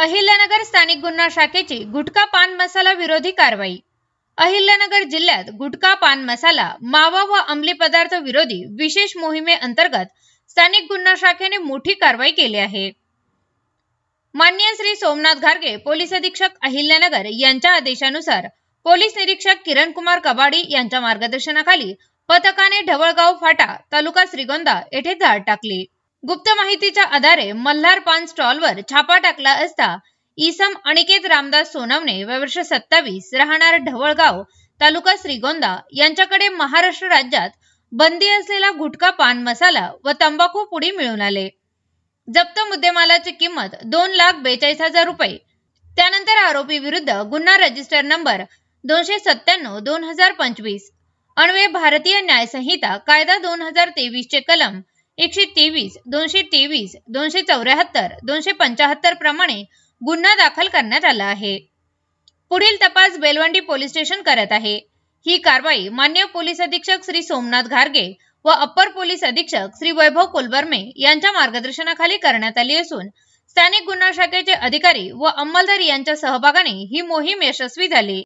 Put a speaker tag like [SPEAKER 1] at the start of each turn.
[SPEAKER 1] अहिल्यानगर स्थानिक गुन्हा शाखेची गुटखा पान मसाला विरोधी कारवाई. अहिल्यानगर जिल्ह्यात गुटखा पान मसाला मावा व अंमली पदार्थ विरोधी विशेष मोहिमेअंतर्गत स्थानिक गुन्हा शाखेने मोठी कारवाई केली आहे. मान्य श्री सोमनाथ घारगे पोलीस अधीक्षक अहिल्यानगर यांच्या आदेशानुसार पोलीस निरीक्षक किरण कुमार कबाडी यांच्या मार्गदर्शनाखाली पथकाने ढवळगाव फाटा तालुका श्रीगोंदा येथे धाड टाकली. गुप्त माहितीच्या आधारे मल्हार पान स्टॉलवर छापा टाकला असता इसम अनिकेत रामदास सोनवणे वर्ष सत्तावीस राहणार ढवळगाव तालुका श्रीगोंदा यांच्याकडे महाराष्ट्र राज्यात बंदी असलेला गुटखा पान मसाला व तंबाखू पुडी मिळून आले. जप्त मुद्देमालाची किंमत दोन लाख बेचाळीस हजार रुपये. त्यानंतर आरोपी विरुद्ध गुन्हा रजिस्टर नंबर दोनशे सत्त्याण्णव दोन हजार पंचवीस. अन्वये भारतीय न्यायसंहिता कायदा दोन हजार तेवीस चे कलम एकशे तेवीस दोनशे तेवीस दोनशे चौऱ्याहत्तर दोनशे पंचाहत्तर प्रमाणे गुन्हा दाखल करण्यात आला आहे. पुढील तपास बेलवंडी पोलीस स्टेशन करत आहे. ही कारवाई मान्य पोलीस अधीक्षक श्री सोमनाथ घारगे व अप्पर पोलीस अधीक्षक श्री वैभव कुलबर्मे यांच्या मार्गदर्शनाखाली करण्यात आली असून स्थानिक गुन्हा शाखेचे अधिकारी व अंमलदार यांच्या सहभागाने ही मोहीम यशस्वी झाली.